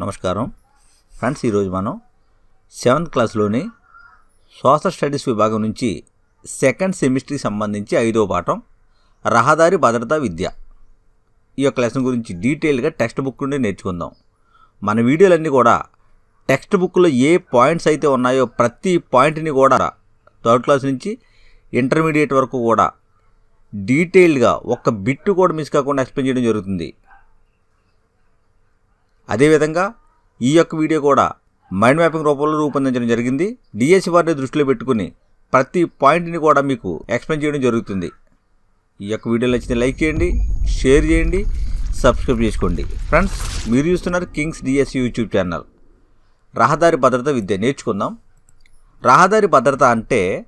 నమస్కారం. ఫ్రెండ్స్ ఈరోజు మనం సెవెంత్ క్లాస్లోని సోషల్ స్టడీస్ విభాగం నుంచి సెకండ్ సెమిస్టర్కి సంబంధించి ఐదో పాఠం రహదారి భద్రతా విద్య ఈ యొక్క లెసన్ గురించి డీటెయిల్గా టెక్స్ట్ బుక్ నుండి నేర్చుకుందాం. మన వీడియోలన్నీ కూడా టెక్స్ట్ బుక్లో ఏ పాయింట్స్ అయితే ఉన్నాయో ప్రతి పాయింట్ని కూడా థర్డ్ క్లాస్ నుంచి ఇంటర్మీడియట్ వరకు కూడా డీటెయిల్డ్గా ఒక్క బిట్టు కూడా మిస్ కాకుండా ఎక్స్ప్లెయిన్ చేయడం జరుగుతుంది. అదేవిధంగా ఈ యొక్క వీడియో కూడా మైండ్ మ్యాపింగ్ రూపంలో రూపొందించడం జరిగింది. డిఎస్సి వారిని దృష్టిలో పెట్టుకుని ప్రతి పాయింట్ని కూడా మీకు ఎక్స్ప్లెయిన్ చేయడం జరుగుతుంది. ఈ యొక్క వీడియో నచ్చితే లైక్ చేయండి షేర్ చేయండి సబ్స్క్రైబ్ చేసుకోండి. ఫ్రెండ్స్ మీరు చూస్తున్నారు కింగ్స్ డిఎస్సి యూట్యూబ్ ఛానల్. రహదారి భద్రత విద్య నేర్చుకుందాం. రహదారి భద్రత అంటే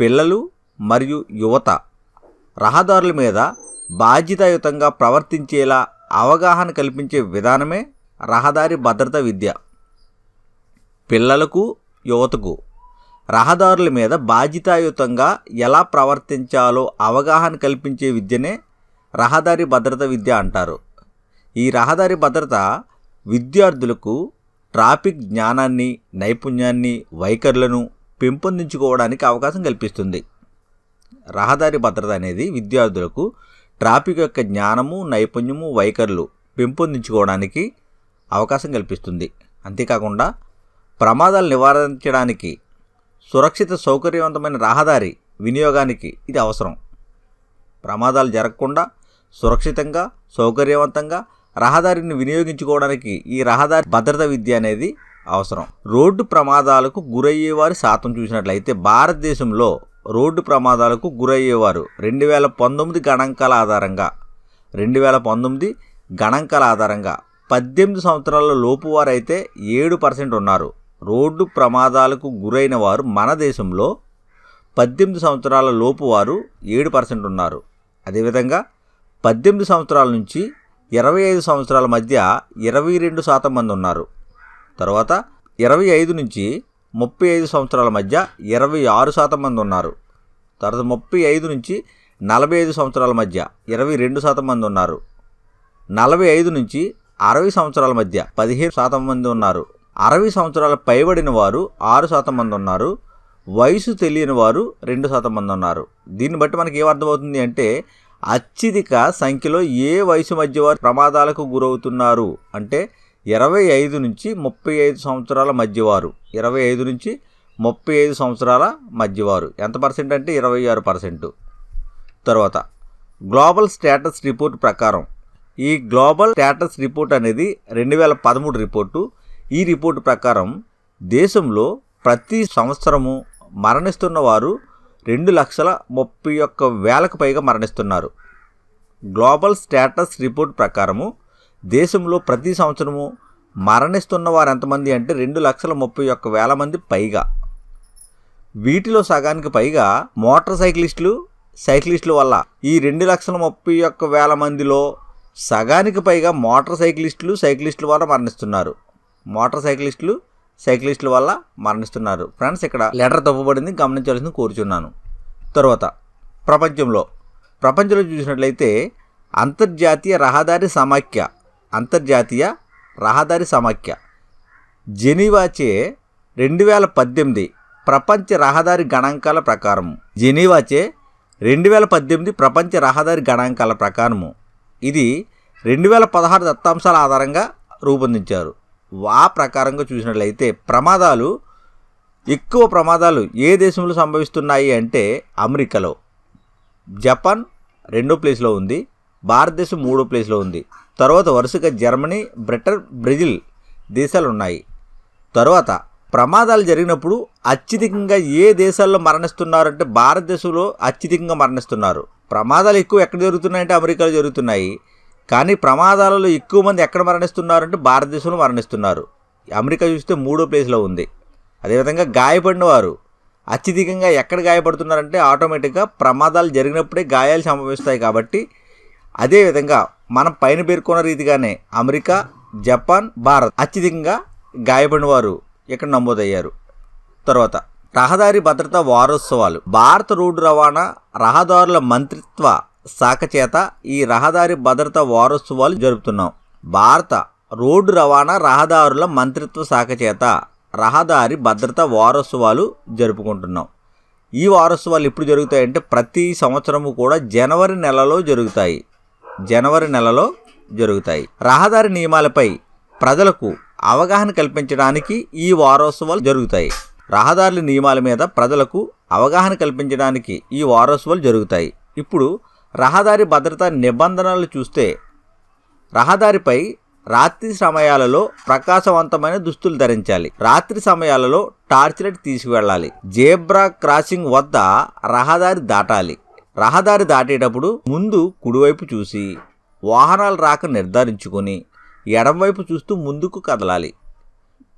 పిల్లలు మరియు యువత రహదారుల మీద బాధ్యతాయుతంగా ప్రవర్తించేలా అవగాహన కల్పించే విధానమే రహదారి భద్రత విద్య. పిల్లలకు యువతకు. రహదారుల మీద బాధ్యతాయుతంగా ఎలా ప్రవర్తించాలో అవగాహన కల్పించే విద్యనే రహదారి భద్రత విద్య అంటారు. ఈ రహదారి భద్రత విద్యార్థులకు ట్రాఫిక్ జ్ఞానాన్ని నైపుణ్యాన్ని వైఖరులను పెంపొందించుకోవడానికి అవకాశం కల్పిస్తుంది. రహదారి భద్రత అనేది విద్యార్థులకు ట్రాఫిక్ యొక్క జ్ఞానము నైపుణ్యము వైఖరులు పెంపొందించుకోవడానికి అవకాశం కల్పిస్తుంది. అంతేకాకుండా ప్రమాదాలు నివారించడానికి సురక్షిత సౌకర్యవంతమైన రహదారి వినియోగానికి ఇది అవసరం. ప్రమాదాలు జరగకుండా సురక్షితంగా సౌకర్యవంతంగా రహదారిని వినియోగించుకోవడానికి ఈ రహదారి భద్రత విద్య అనేది అవసరం. రోడ్డు ప్రమాదాలకు గురయ్యేవారి శాతం చూసినట్లయితే భారతదేశంలో రోడ్డు ప్రమాదాలకు గురయ్యేవారు రెండు వేల పంతొమ్మిది గణాంకాల ఆధారంగా రెండు వేల పంతొమ్మిది గణాంకాల ఆధారంగా పద్దెనిమిది సంవత్సరాల లోపు వారైతే ఏడు పర్సెంట్ ఉన్నారు. రోడ్డు ప్రమాదాలకు గురైన వారు మన దేశంలో పద్దెనిమిది సంవత్సరాల లోపు వారు ఏడు పర్సెంట్ ఉన్నారు. అదేవిధంగా పద్దెనిమిది సంవత్సరాల నుంచి ఇరవై ఐదు సంవత్సరాల మధ్య ఇరవై రెండు శాతం మంది ఉన్నారు. తర్వాత ఇరవై ఐదు నుంచి ముప్పై ఐదు సంవత్సరాల మధ్య ఇరవై ఆరు శాతం మంది ఉన్నారు. తర్వాత ముప్పై ఐదు నుంచి నలభై ఐదు సంవత్సరాల మధ్య ఇరవై రెండు శాతం మంది ఉన్నారు. నలభై ఐదు నుంచి అరవై సంవత్సరాల మధ్య పదిహేను శాతం మంది ఉన్నారు. అరవై సంవత్సరాల పైబడిన వారు ఆరు శాతం మంది ఉన్నారు. వయసు తెలియని వారు రెండు శాతం మంది ఉన్నారు. దీన్ని బట్టి మనకి ఏమర్థమవుతుంది అంటే అత్యధిక సంఖ్యలో ఏ వయసు మధ్య వారు ప్రమాదాలకు గురవుతున్నారు? అంటే ఇరవై ఐదు నుంచి ముప్పై ఐదు సంవత్సరాల మధ్యవారు ఇరవై ఐదు నుంచి ముప్పై ఐదు సంవత్సరాల మధ్యవారు ఎంత పర్సెంట్ అంటే ఇరవై ఆరు పర్సెంట్. తర్వాత గ్లోబల్ స్టేటస్ రిపోర్ట్ ప్రకారం ఈ గ్లోబల్ స్టేటస్ రిపోర్ట్ అనేది రెండు వేల పదమూడు రిపోర్టు. ఈ రిపోర్టు ప్రకారం దేశంలో ప్రతి సంవత్సరము మరణిస్తున్న వారు రెండు లక్షల ముప్పై ఒక్క వేలకు పైగా మరణిస్తున్నారు. గ్లోబల్ స్టేటస్ రిపోర్ట్ ప్రకారము దేశంలో ప్రతి సంవత్సరము మరణిస్తున్న వారు ఎంతమంది అంటే రెండు లక్షల ముప్పై ఒక్క వేల మంది పైగా. వీటిలో సగానికి పైగా మోటార్ సైక్లిస్టులు సైక్లిస్టుల వల్ల ఈ రెండు లక్షల ముప్పై ఒక్క వేల మందిలో సగానికి పైగా మోటార్ సైక్లిస్టులు సైక్లిస్టుల వల్ల మరణిస్తున్నారు. మోటార్ సైక్లిస్టులు సైక్లిస్టుల వల్ల మరణిస్తున్నారు. ఫ్రెండ్స్ ఇక్కడ లెటర్ తప్పుబడింది గమనించాల్సింది కోరుచున్నాను. తర్వాత ప్రపంచంలో. ప్రపంచంలో చూసినట్లయితే అంతర్జాతీయ రహదారి సమాఖ్య అంతర్జాతీయ రహదారి సమాఖ్య. జెనీవాచే రెండు వేల పద్దెనిమిది ప్రపంచ రహదారి గణాంకాల ప్రకారం జెనీవాచే రెండు వేల పద్దెనిమిది ప్రపంచ రహదారి గణాంకాల ప్రకారము. ఇది రెండు వేల పదహారు దత్తాంశాల ఆధారంగా రూపొందించారు. ఆ ప్రకారంగా చూసినట్లయితే ప్రమాదాలు ఎక్కువ ప్రమాదాలు ఏ దేశంలో సంభవిస్తున్నాయి అంటే అమెరికాలో. జపాన్ రెండో ప్లేస్లో ఉంది భారతదేశం మూడో ప్లేస్లో ఉంది. తర్వాత వరుసగా జర్మనీ బ్రిటన్ బ్రెజిల్ దేశాలు ఉన్నాయి తర్వాత ప్రమాదాలు జరిగినప్పుడు అత్యధికంగా ఏ దేశాల్లో మరణిస్తున్నారంటే భారతదేశంలో అత్యధికంగా మరణిస్తున్నారు. ప్రమాదాలు ఎక్కువ ఎక్కడ జరుగుతున్నాయంటే అమెరికాలో జరుగుతున్నాయి. కానీ ప్రమాదాలలో ఎక్కువ మంది ఎక్కడ మరణిస్తున్నారంటే భారతదేశంలో మరణిస్తున్నారు. అమెరికా చూస్తే మూడో ప్లేస్లో ఉంది. అదేవిధంగా గాయపడిన వారు అత్యధికంగా ఎక్కడ గాయపడుతున్నారంటే ఆటోమేటిక్గా ప్రమాదాలు జరిగినప్పుడే గాయాలు సంభవిస్తాయి కాబట్టి అదేవిధంగా మనం పైన పేర్కొన్న రీతిగానే అమెరికా జపాన్ భారత్ అత్యధికంగా గాయపడిన వారు ఇక్కడ నమోదయ్యారు. తర్వాత రహదారి భద్రతా వారోత్సవాలు. భారత రోడ్డు రవాణా రహదారుల మంత్రిత్వ శాఖ చేత ఈ రహదారి భద్రతా వారోత్సవాలు జరుపుతున్నాం. భారత రోడ్డు రవాణా రహదారుల మంత్రిత్వ శాఖ చేత రహదారి భద్రత వారోత్సవాలు జరుపుకుంటున్నాం. ఈ వారోత్సవాలు ఎప్పుడు జరుగుతాయంటే ప్రతి సంవత్సరము కూడా జనవరి నెలలో జరుగుతాయి. జనవరి నెలలో జరుగుతాయి. రహదారి నియమాలపై ప్రజలకు అవగాహన కల్పించడానికి ఈ వారోత్సవాలు జరుగుతాయి. రహదారుల నియమాల మీద ప్రజలకు అవగాహన కల్పించడానికి ఈ వారోత్సవాలు జరుగుతాయి. ఇప్పుడు రహదారి భద్రతా నిబంధనలు చూస్తే రహదారిపై రాత్రి సమయాలలో ప్రకాశవంతమైన దుస్తులు ధరించాలి. రాత్రి సమయాలలో టార్చ్ లైట్ తీసుకువెళ్ళాలి. జేబ్రా క్రాసింగ్ వద్ద రహదారి దాటాలి. రహదారి దాటేటప్పుడు ముందు కుడివైపు చూసి వాహనాలు రాక నిర్ధారించుకొని ఎడంవైపు చూస్తూ ముందుకు కదలాలి.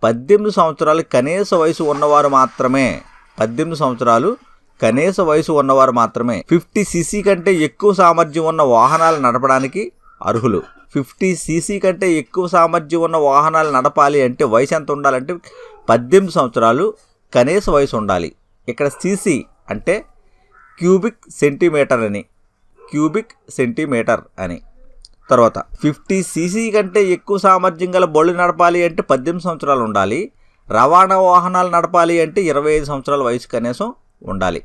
పద్దెనిమిది సంవత్సరాలు కనీస వయసు ఉన్నవారు మాత్రమే పద్దెనిమిది సంవత్సరాలు కనీస వయసు ఉన్నవారు మాత్రమే ఫిఫ్టీ సీసీ కంటే ఎక్కువ సామర్థ్యం ఉన్న వాహనాలు నడపడానికి అర్హులు. ఫిఫ్టీ సీసీ కంటే ఎక్కువ సామర్థ్యం ఉన్న వాహనాలు నడపాలి అంటే వయసు ఎంత ఉండాలంటే పద్దెనిమిది సంవత్సరాలు కనీస వయసు ఉండాలి. ఇక్కడ సీసీ అంటే క్యూబిక్ సెంటీమీటర్ అని. క్యూబిక్ సెంటీమీటర్ అని. తర్వాత ఫిఫ్టీ సీసీ కంటే ఎక్కువ సామర్థ్యం గల బళ్ళు నడపాలి అంటే పద్దెనిమిది సంవత్సరాలు ఉండాలి. రవాణా వాహనాలు నడపాలి అంటే ఇరవై ఐదు సంవత్సరాల వయసు కనీసం ఉండాలి.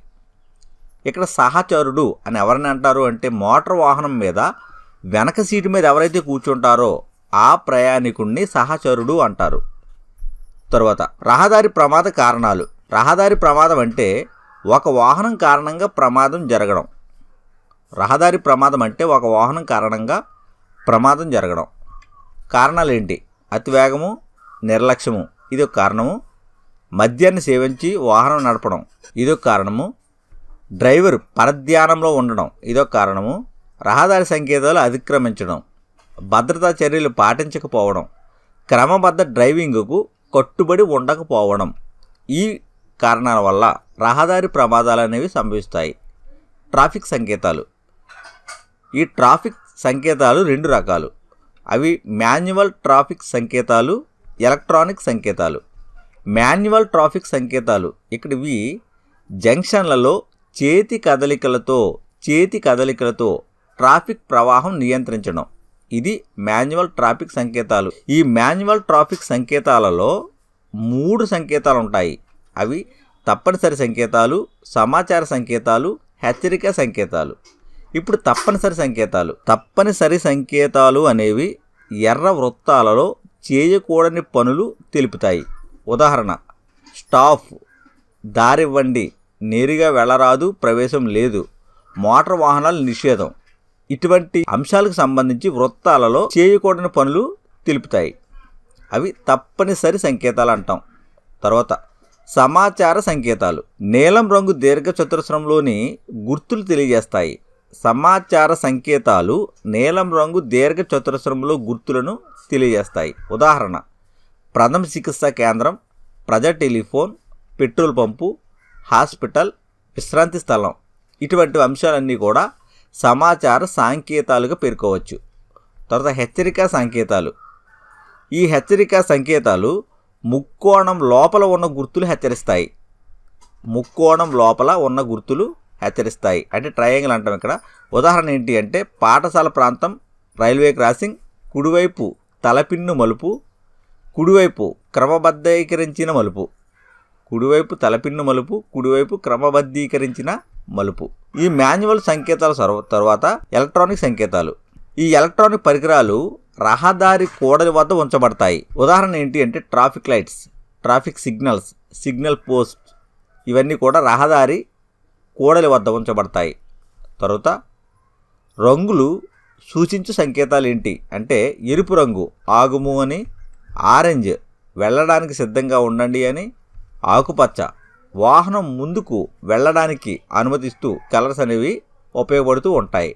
ఇక్కడ సహచరుడు అని ఎవరిని అంటారు అంటే మోటార్ వాహనం మీద వెనక సీటు మీద ఎవరైతే కూర్చుంటారో ఆ ప్రయాణికుణ్ణి సహచరుడు అంటారు. తర్వాత రహదారి ప్రమాద కారణాలు. రహదారి ప్రమాదం అంటే ఒక వాహనం కారణంగా ప్రమాదం జరగడం. రహదారి ప్రమాదం అంటే ఒక వాహనం కారణంగా ప్రమాదం జరగడం. కారణాలు ఏంటి అతివేగము నిర్లక్ష్యము. ఇది ఒక కారణము. మద్యాన్ని సేవించి వాహనం నడపడం. ఇదొక కారణము. డ్రైవర్ పరధ్యానంలో ఉండడం. ఇదొక కారణము. రహదారి సంకేతాలు అతిక్రమించడం. భద్రతా చర్యలు పాటించకపోవడం. క్రమబద్ధ డ్రైవింగ్కు కట్టుబడి ఉండకపోవడం. ఈ కారణాల వల్ల రహదారి ప్రమాదాలు అనేవి సంభవిస్తాయి. ట్రాఫిక్ సంకేతాలు. ఈ ట్రాఫిక్ సంకేతాలు రెండు రకాలు. అవి మాన్యువల్ ట్రాఫిక్ సంకేతాలు ఎలక్ట్రానిక్ సంకేతాలు. మాన్యువల్ ట్రాఫిక్ సంకేతాలు ఇక్కడివి జంక్షన్లలో చేతి కదలికలతో చేతి కదలికలతో ట్రాఫిక్ ప్రవాహం నియంత్రించడం. ఇది మాన్యువల్ ట్రాఫిక్ సంకేతాలు. ఈ మాన్యువల్ ట్రాఫిక్ సంకేతాలలో మూడు సంకేతాలు ఉంటాయి అవి తప్పనిసరి సంకేతాలు సమాచార సంకేతాలు హెచ్చరిక సంకేతాలు. ఇప్పుడు తప్పనిసరి సంకేతాలు. తప్పనిసరి సంకేతాలు అనేవి ఎర్ర వృత్తాలలో చేయకూడని పనులు తెలుపుతాయి. ఉదాహరణ స్టాఫ్ దారివ్వండి నేరుగా వెళ్ళరాదు ప్రవేశం లేదు మోటార్ వాహనాలు నిషేధం. ఇటువంటి అంశాలకు సంబంధించి వృత్తాలలో చేయకూడని పనులు తెలుపుతాయి. అవి తప్పనిసరి సంకేతాలు అంటాం. తర్వాత సమాచార సంకేతాలు. నీలం రంగు దీర్ఘచతురస్రంలోని గుర్తులు తెలియజేస్తాయి. సమాచార సంకేతాలు నీలం రంగు దీర్ఘ చతురస్రంలో గుర్తులను తెలియజేస్తాయి. ఉదాహరణ ప్రథమ చికిత్సా కేంద్రం ప్రజా టెలిఫోన్ పెట్రోల్ పంపు హాస్పిటల్ విశ్రాంతి స్థలం. ఇటువంటి అంశాలన్నీ కూడా సమాచార సంకేతాలుగా పేర్కోవచ్చు. తర్వాత హెచ్చరిక సంకేతాలు. ఈ హెచ్చరిక సంకేతాలు ముక్కోణం లోపల ఉన్న గుర్తులు హెచ్చరిస్తాయి. ముక్కోణం లోపల ఉన్న గుర్తులు హెచ్చరిస్తాయి. అంటే ట్రయాంగిల్ అంటాం ఇక్కడ. ఉదాహరణ ఏంటి అంటే పాఠశాల ప్రాంతం రైల్వే క్రాసింగ్ కుడివైపు తలపిన్ను మలుపు కుడివైపు క్రమబద్ధీకరించిన మలుపు. కుడివైపు తలపిన్ను మలుపు కుడివైపు క్రమబద్ధీకరించిన మలుపు. ఈ మాన్యువల్ సంకేతాల తర్వాత ఎలక్ట్రానిక్ సంకేతాలు. ఈ ఎలక్ట్రానిక్ పరికరాలు రహదారి కూడలి వద్ద ఉంచబడతాయి. ఉదాహరణ ఏంటి అంటే traffic lights traffic signals signal post. ఇవన్నీ కూడా రహదారి కూడలి వద్ద ఉంచబడతాయి. తర్వాత రంగులు సూచించు సంకేతాలు ఏంటి అంటే ఎరుపు రంగు ఆగుము అని ఆరెంజ్ వెళ్ళడానికి సిద్ధంగా ఉండండి అని ఆకుపచ్చ వాహనం ముందుకు వెళ్ళడానికి అనుమతిస్తూ కలర్స్ అనేవి ఉపయోగపడుతూ ఉంటాయి.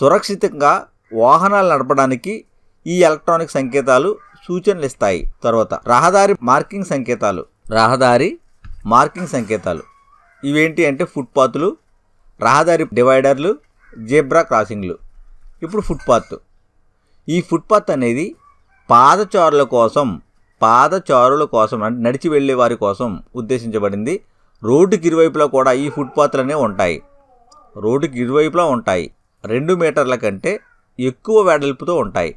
సురక్షితంగా వాహనాలు నడపడానికి ఈ ఎలక్ట్రానిక్ సంకేతాలు సూచనలు ఇస్తాయి తర్వాత రహదారి మార్కింగ్ సంకేతాలు. రహదారి మార్కింగ్ సంకేతాలు. ఇవేంటి అంటే ఫుట్పాత్లు రహదారి డివైడర్లు జేబ్రా క్రాసింగ్లు ఇప్పుడు ఫుట్పాత్ ఈ ఫుట్పాత్ అనేది పాదచారుల కోసం పాదచారుల కోసం అంటే నడిచి వెళ్ళే వారి కోసం ఉద్దేశించబడింది. రోడ్డుకి ఇరువైపులా కూడా ఈ ఫుట్పాత్లనే ఉంటాయి. రోడ్డుకి ఇరువైపులా ఉంటాయి. రెండు మీటర్ల కంటే ఎక్కువ వెడల్పుతో ఉంటాయి.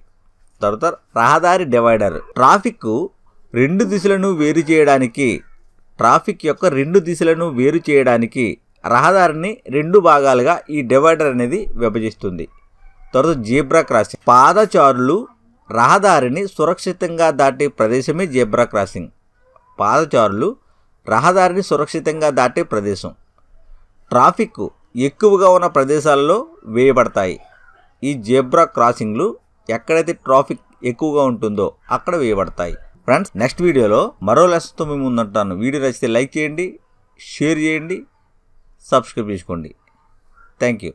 తర్వాత రహదారి డివైడర్ ట్రాఫిక్ రెండు దిశలను వేరు చేయడానికి ట్రాఫిక్ యొక్క రెండు దిశలను వేరు చేయడానికి రహదారిని రెండు భాగాలుగా ఈ డివైడర్ అనేది విభజిస్తుంది. తర్వాత జీబ్రా క్రాసింగ్. పాదచారులు రహదారిని సురక్షితంగా దాటే ప్రదేశమే జీబ్రా క్రాసింగ్. పాదచారులు రహదారిని సురక్షితంగా దాటే ప్రదేశం. ట్రాఫిక్ ఎక్కువగా ఉన్న ప్రదేశాలలో వేయబడతాయి. ఈ జేబ్రా క్రాసింగ్లు ఎక్కడైతే ట్రాఫిక్ ఎక్కువగా ఉంటుందో అక్కడ వేయబడతాయి. ఫ్రెండ్స్ నెక్స్ట్ వీడియోలో మరో లెసన్తో మేము ముందుంటాను. వీడియో నచ్చితే లైక్ చేయండి షేర్ చేయండి సబ్స్క్రైబ్ చేసుకోండి. Thank you